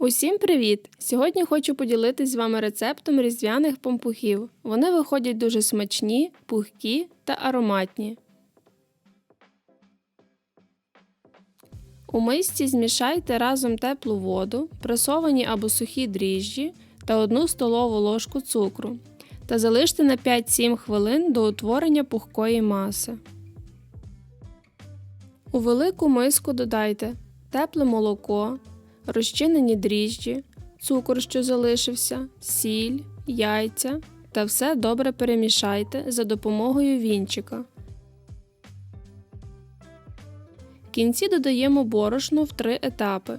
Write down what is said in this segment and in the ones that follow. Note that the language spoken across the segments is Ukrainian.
Усім привіт! Сьогодні хочу поділитись з вами рецептом різдвяних пампухів. Вони виходять дуже смачні, пухкі та ароматні. У мисці змішайте разом теплу воду, пресовані або сухі дріжджі та 1 столову ложку цукру та залиште на 5-7 хвилин до утворення пухкої маси. У велику миску додайте тепле молоко, розчинені дріжджі, цукор, що залишився, сіль, яйця та все добре перемішайте за допомогою вінчика. В кінці додаємо борошно в три етапи.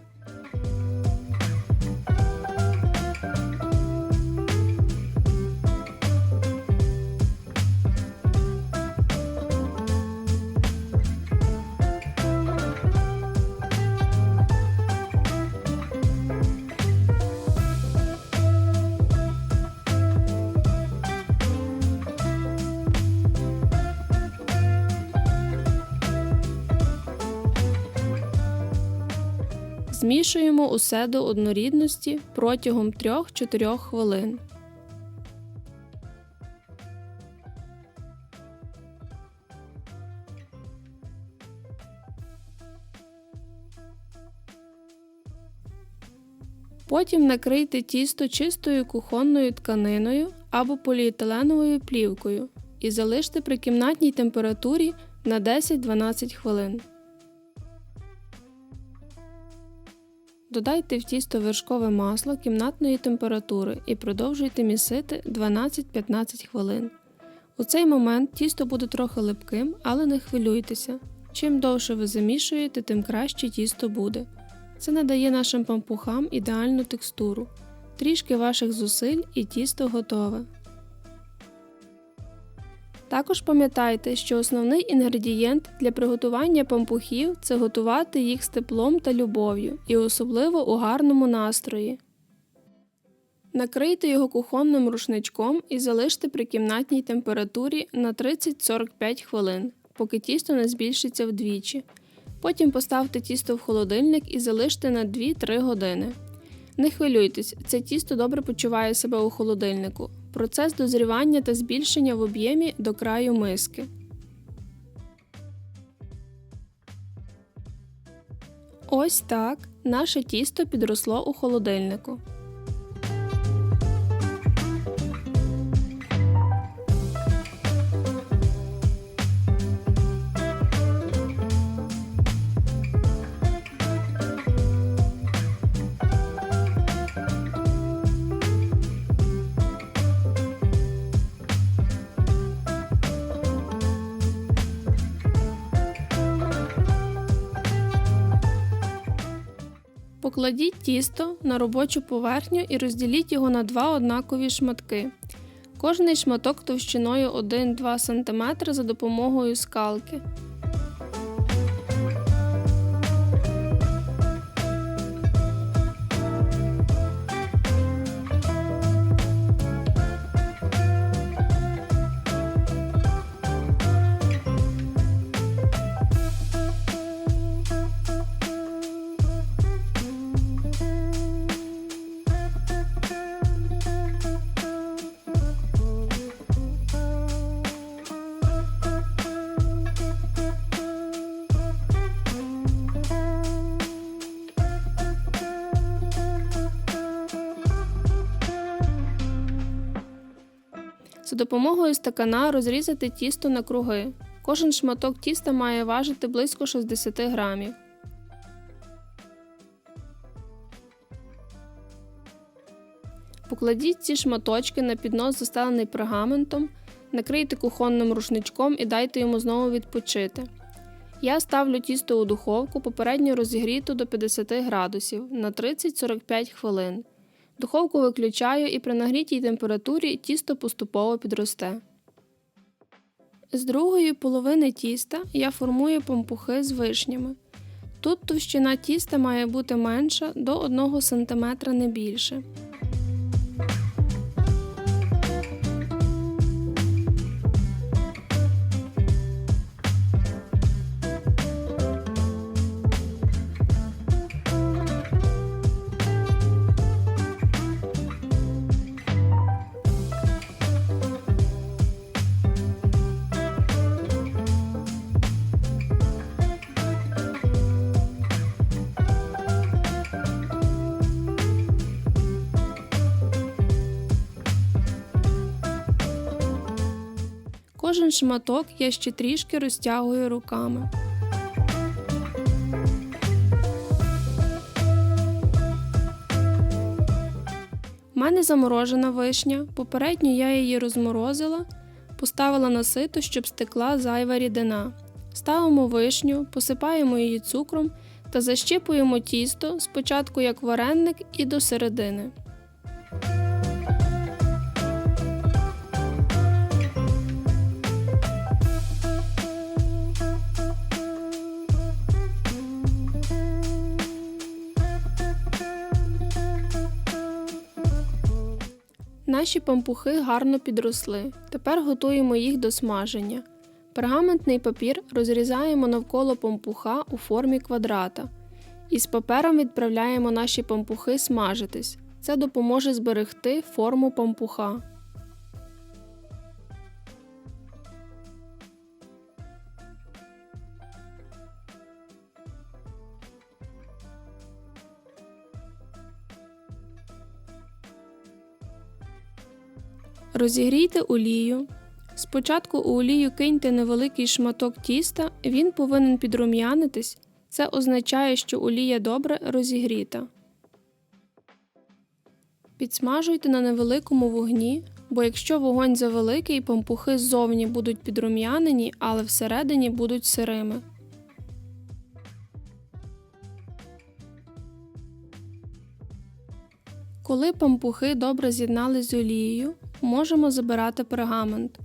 Змішуємо усе до однорідності протягом 3-4 хвилин. Потім накрийте тісто чистою кухонною тканиною або поліетиленовою плівкою і залиште при кімнатній температурі на 10-12 хвилин. Додайте в тісто вершкове масло кімнатної температури і продовжуйте місити 12-15 хвилин. У цей момент тісто буде трохи липким, але не хвилюйтеся. Чим довше ви замішуєте, тим краще тісто буде. Це надає нашим пампухам ідеальну текстуру. Трішки ваших зусиль і тісто готове. Також пам'ятайте, що основний інгредієнт для приготування пампухів це готувати їх з теплом та любов'ю, і особливо у гарному настрої. Накрийте його кухонним рушничком і залиште при кімнатній температурі на 30-45 хвилин, поки тісто не збільшиться вдвічі. Потім поставте тісто в холодильник і залиште на 2-3 години. Не хвилюйтесь, це тісто добре почуває себе у холодильнику. Процес дозрівання та збільшення в об'ємі до краю миски. Ось так наше тісто підросло у холодильнику. Покладіть тісто на робочу поверхню і розділіть його на два однакові шматки. Кожний шматок товщиною 1-2 см за допомогою скалки. За допомогою стакана розрізати тісто на круги. Кожен шматок тіста має важити близько 60 грамів. Покладіть ці шматочки на піднос, застелений пергаментом, накрийте кухонним рушничком і дайте йому знову відпочити. Я ставлю тісто у духовку попередньо розігріту до 50 градусів на 30-45 хвилин. Духовку виключаю і при нагрітій температурі тісто поступово підросте. З другої половини тіста я формую пампухи з вишнями. Тут товщина тіста має бути менша до 1 см не більше. Кожен шматок я ще трішки розтягую руками. У мене заморожена вишня. Попередньо я її розморозила, поставила на сито, щоб стекла зайва рідина. Ставимо вишню, посипаємо її цукром та защіпуємо тісто спочатку як вареник і до середини. Наші пампухи гарно підросли. Тепер готуємо їх до смаження. Пергаментний папір розрізаємо навколо пампуха у формі квадрата. Із папером відправляємо наші пампухи смажитись. Це допоможе зберегти форму пампуха. Розігрійте олію. Спочатку у олію киньте невеликий шматок тіста, він повинен підрум'янитись. Це означає, що олія добре розігріта. Підсмажуйте на невеликому вогні, бо якщо вогонь завеликий, пампухи ззовні будуть підрум'янені, але всередині будуть сирими. Коли пампухи добре з'єднались з олією, можемо забирати пергамент.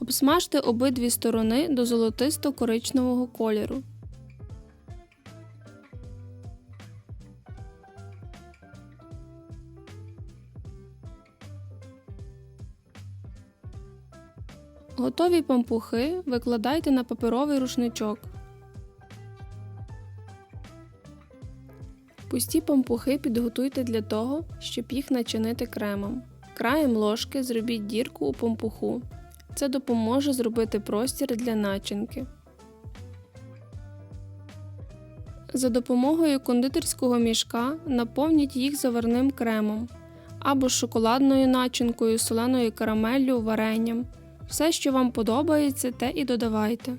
Обсмажте обидві сторони до золотисто-коричневого кольору. Готові пампухи викладайте на паперовий рушничок. Пусті пампухи підготуйте для того, щоб їх начинити кремом. Краєм ложки зробіть дірку у пампуху. Це допоможе зробити простір для начинки. За допомогою кондитерського мішка наповніть їх заварним кремом або шоколадною начинкою, соленою карамеллю, варенням. Все, що вам подобається, те і додавайте.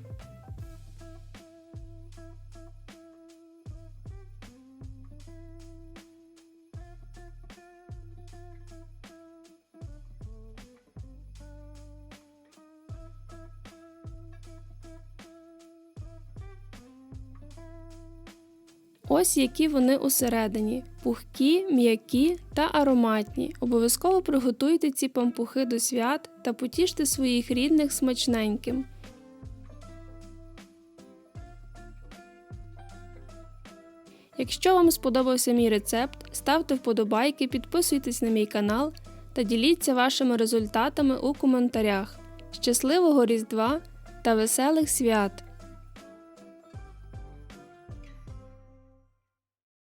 Ось які вони усередині: пухкі, м'які та ароматні. Обов'язково приготуйте ці пампухи до свят та потіште своїх рідних смачненьким. Якщо вам сподобався мій рецепт, ставте вподобайки, підписуйтесь на мій канал та діліться вашими результатами у коментарях. Щасливого Різдва та веселих свят!